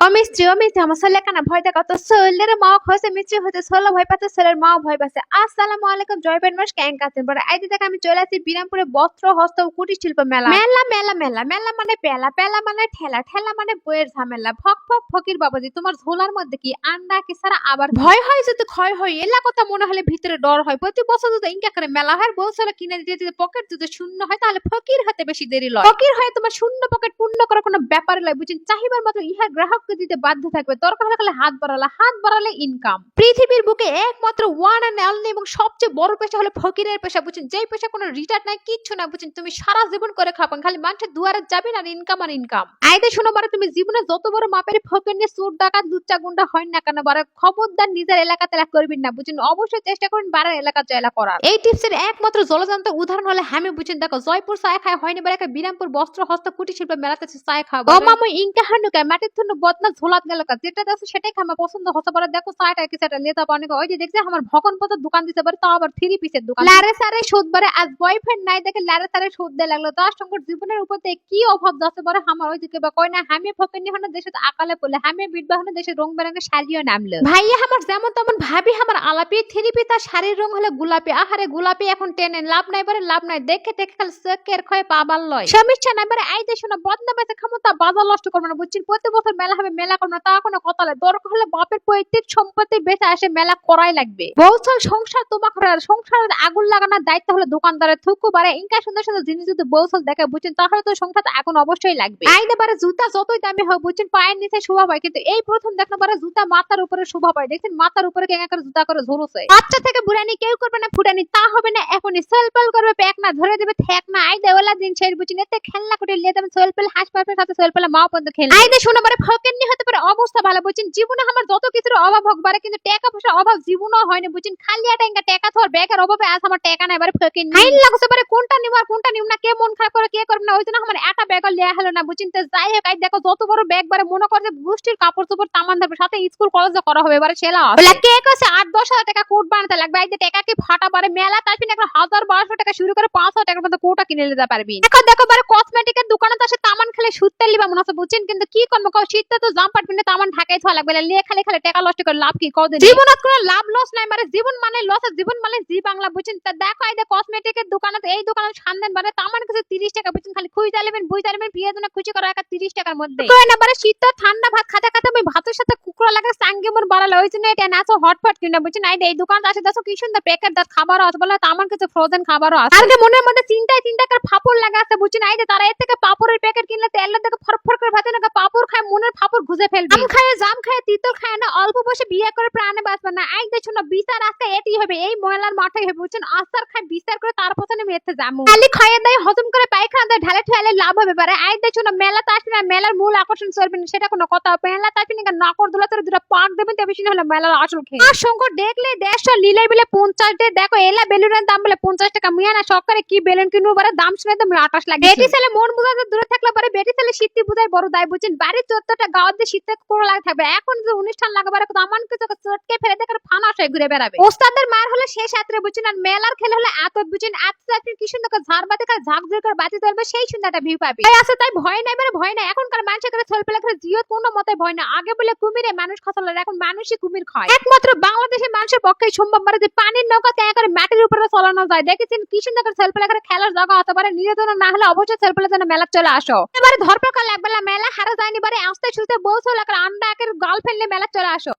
ও মিস্ত্রি ও মিস্ত্রি আমার ছেলে কেন ভয় দেখা তো ছেলের মা হয়েছে মিস্ত্রি হতে ছেলে ভয় পাচ্ছে ছেলের মাও ভয় পাচ্ছে আসসালামু আলাইকুম জয় পেন মাস ক্যাং কাছেন পরে আইতে দেখে আমি চলে আসি বিরামপুরে বস্ত্র হস্ত ও কুটির শিল্প মেলা মেলা মেলা মেলা মেলা মানে পেলা পেলা মানে ঠেলা ঠেলা মানে বইয়ের ঝামেলা ফক ফক ফকির বাবাজি তোমার ঝোলার মধ্যে কি আন্ডা কি সারা আবার ভয় হয় যদি ক্ষয় হয় এলা কথা মনে হলে ভিতরে ডর হয় প্রতি বছর যদি ইনকা করে মেলা হয় বলছিল কিনে দিতে দিতে পকেট যদি শূন্য হয় তাহলে ফকির হাতে বেশি দেরি লয় ফকির হয়ে তোমার শূন্য পকেট পূর্ণ করার কোনো ব্যাপার লয় বুঝছেন চাহিবার মতো ইহা গ্রাহককে দিতে বাধ্য থাকবে। দরকার হলে খালি হাত বাড়ালে। হাত বাড়ালে ইনকাম পৃথিবীর বুকে একমাত্র ওয়ান অ্যান্ড অনলি এবং সবচেয়ে বড় পেশা হলো ফকিরের পেশা, বুঝছেন? যেই পেশা কোনো রিটার্ন নাই, কিচ্ছু না বুঝছেন? তুমি সারা জীবন করে খাবেন খালি মানুষের দুয়ারে যাবেন আর ইনকাম আর ইনকাম আইতে শোনো বারে, তুমি জীবনে যত বড় মাপের ফকির নিয়ে চোর, ডাকাত, লুচ্চা, গুন্ডা হয় না কেন বারে, খবরদার নিজের এলাকাতে এলাকা করবেন না, বুঝছেন? অবশ্যই চেষ্টা করুন বারের এলাকা জয়লা করার। এই টিপসের একমাত্র জলজান্ত উদাহরণ হলে আমি বুঝছেন? দেখো, জয়পুর চায় খায়, হয়নি বারে বিরামপুর বস্ত্র হস্ত কুটির শিল্প মেলাতে চায় খাব ও মামু ইনকা মাটির থুনু বদনা ঝোলাত গেল কা? যেটা দেখো সেটাই খামা পছন্দ। হতে পারে দেখো চায়টা কি সেটা লেতা পানি ওই যে দেখছে আমার ভগন পত দোকান দিতে পারে তাও আবার থ্রি পিসের দোকান। লারে সারে সুদ বারে আজ বয়ফ্রেন্ড নাই দেখে লারে সারে সুদ দেয় লাগল। তার সঙ্গে জীবনের উপর কি অভাব যাচ্ছে পারে আমার? ওই দিকে বা কয় না হামি ফকেনি হন দেশে আকালে পড়লে হামি বিটবা হন দেশে রং বেরঙের শাড়িও নামলো। ভাইয়া আমার যেমন তেমন ভাবি আমার আলাপি থ্রি পি তার শাড়ির রং হলে গোলাপি। আহারে গোলাপি এখন টেনে লাভ নাই পারে লাভ নাই। দেখে দেখে খালি চোখের ক্ষয় পাবার লয় সমস্যা নাই পারে আইতে শোনা বদনা বেঁচে ক্ষমতা বাজার নষ্ট করবে না বুঝছেন? প্রতি বছর মেলা হবে মেলা করবে না, তা কোনো কথা নাই। দরকার হলে বাপের পৈতৃক সম্পত্তি বেঁচে আসে মেলা করাই লাগবে। বৌচল সংসার তোমাকে সংসারের আগুন লাগানোর দায়িত্ব হলো দোকানদারের। থুকু বারে, ইনকা সুন্দর সুন্দর জিনিস যদি বৌচল দেখে বুঝছেন, তাহলে তো সংসার আগুন অবশ্যই লাগবে। আইনে পারে জুতা যতই দামি হোক, বুঝছেন, পায়ের নিচে শোভা পায়, কিন্তু এই প্রথম দেখল পারে জুতা মাথার উপরে শোভা পায়। দেখছেন, মাথার উপরে কেঙ্গা করে জুতা করে ঝুলুছে। বাচ্চা থেকে বুড়ানি কেউ করবে না, ফুটানি তা হবে না, এখনই সেলপেল করবে প্যাক না ধরে দেবে ঠেক না আই দেওয়ালা দিন সেই বুঝছেন এতে খেলনা করে লিয়ে দেবেন সেলপেল হাসপাতালের সাথে সেলপেল মাও পর্যন্ত খেলে আইনে শোনা পারে ফকেননি হতে পারে অবস্থা ভালো বুঝছেন? জীবনে আমার যত কিছুর অভাব হোক পারে কিন্তু টাকা পয়সার অভাব জীবনও হয়নি বুঝছেন? খালি একটা ইঙ্গা টাকা থর ব্যাগের অভাবে আজ আমার টাকা নাই এবারে ফকেন আইন লাগছে পারে কোনটা নিব আর কোনটা নিব না কে মন খারাপ করে কে করবে না ওই জন্য আমার একটা ব্যাগ লিয়া হলো না বুঝছেন? তো যাই হোক আই দেখো যত বড় ব্যাগ বারে মনে করে যে গোষ্ঠীর কাপড় চোপড় তামান ধরবে সাথে স্কুল কলেজে করা হবে এবারে সেলা বলে কে কাছে আট দশ হাজার টাকা কোট বানাতে লাগবে যে টাকা কি ফাটা পারে মেলা তাসবি না হাজার বারোশো টাকা শুরু করে পাঁচ হাজার টাকার মধ্যে কোটা কিনে নিতে পারবি। এখন দেখো বারে কসমেটিকের দোকানে তো আসে তামান খেলে সুতে লিবা মনে হচ্ছে বুঝছেন? কিন্তু কি করব? কও শীতে তো জাম পাটবি না তামান ঢাকাই থাকা লাগবে। লিয়ে খালি খালি টাকা নষ্ট করে লাভ কি? কদিন জীবনত কোনো লাভ লস নাই মানে জীবন মানে লস জীবন মানে জি বাংলা বুঝছেন? তা দেখো এই যে কসমেটিকের দোকানে তো এই দোকানে সামনে মানে তামান কিছু তিরিশ টাকা বুঝছেন? খালি খুঁজে চালিবেন বুঝে চালিবেন বিয়ের জন্য খুশি করা একা তিরিশ টাকার মধ্যে। কই না বারে শীত তো ঠান্ডা ভাত খাতে খাতে আমি ভাতের সাথে কুকুরা লাগে সাঙ্গে মোর বাড়ালো ওই জন্য এটা নাচো হটপট কিনা বুঝছেন? এই দোকান আছে দেখো কি সুন্দর প্যাকেট দাঁত খাবার আছে বলে তামান কিছু ফ্রোজেন খাবারও আছে। আর মনের মধ্যে চিন্তায় চিন্তা ফাপড় লাগা আছে বুঝছেন এই যে তারা এর থেকে পাপড়ের প্যাকেট কিনলে তেলের থেকে ফরফর করে ভাতে না পাপড় খায় মনের ফাপড় ঘুষে ফেলবে। আম খায় জাম খায় তিতল খায় না অল্প বসে বিয়ে করে প্রাণে বাঁচবে না। এই দেখছ না বিচার আছে এটি হবে এই ময়লার মাঠে হবে বুঝছেন? আসার খায় বিচার করে তার পছন্দ মেতে যাব খালি খাইয়ে দেয় হজম করে পায়খানা ঢালে ঠেলে লাভ হবে পারে। এই দেখছ না মেলাতে আসবে না মেলার মূল আকর্ষণ চলবে না সেটা কোনো কথা মেলাতে আসবে না নকর দুলা তোর দুটো পাক দেবেন তবে সিনে হলো মেলার আসল খেয়ে। আর শঙ্কর দেখলে দেড়শো লিলাই বেলে পঞ্চাশ দেখো এলা বেলুনের দাম বলে পঞ্চাশ টাকা। মিয়া না সরকারে কি বেলুন কিনবো পারে দাম শুনে তো আটাশ লাগে বেটি ছেলে মন বুঝাতে দূরে থাকলে পারে বেটি ছেলে শীতি বুঝাই বড় দায় বুঝছেন? বাড়ির চোদ্দটা গাঁও দিয়ে শীতে করে লাগে থাকবে? এখন যে অনুষ্ঠান লাগাবার আমার কিছু চটকে ফেলে দেখে ফানাস ঘুরে বেড়াবে। ওস্তাদের মার হলে সে সাথে বুঝছেন আর মেলার খেলে হলে এত বুঝছেন এত আপনি কি সুন্দর করে ঝাড় করে ঝাঁক ঝুঁক করে বাতি চলবে সেই সুন্দর একটা ভিউ পাবে। তাই আছে তাই ভয় নাই মানে ভয় নাই। এখনকার মানুষের করে ছেলে পেলে করে জিও কোনো মতে ভয় না। আগে বলে কুমিরে মানুষ খসল এখন মানুষই কুমির খায়। একমাত্র বাংলাদেশের মানুষের পক্ষে সম্ভব মানে যে পানির নৌকা কে করে মাটির উপরে চালানো যায়। দেখেছেন কি সুন্দর করে খেলার জায়গা হতে পারে নির্যাতন না হলে অবশ্যই ছেলে পেলে যেন মেলা চলে আসো। এবারে ধরপকাল একবেলা মেলা হারা যায়নি বারে আস্তে সুস্তে বউ ছেলে আন্ডা একের গার্লফ্রেন্ড নিয়ে মেলা চলে আসো।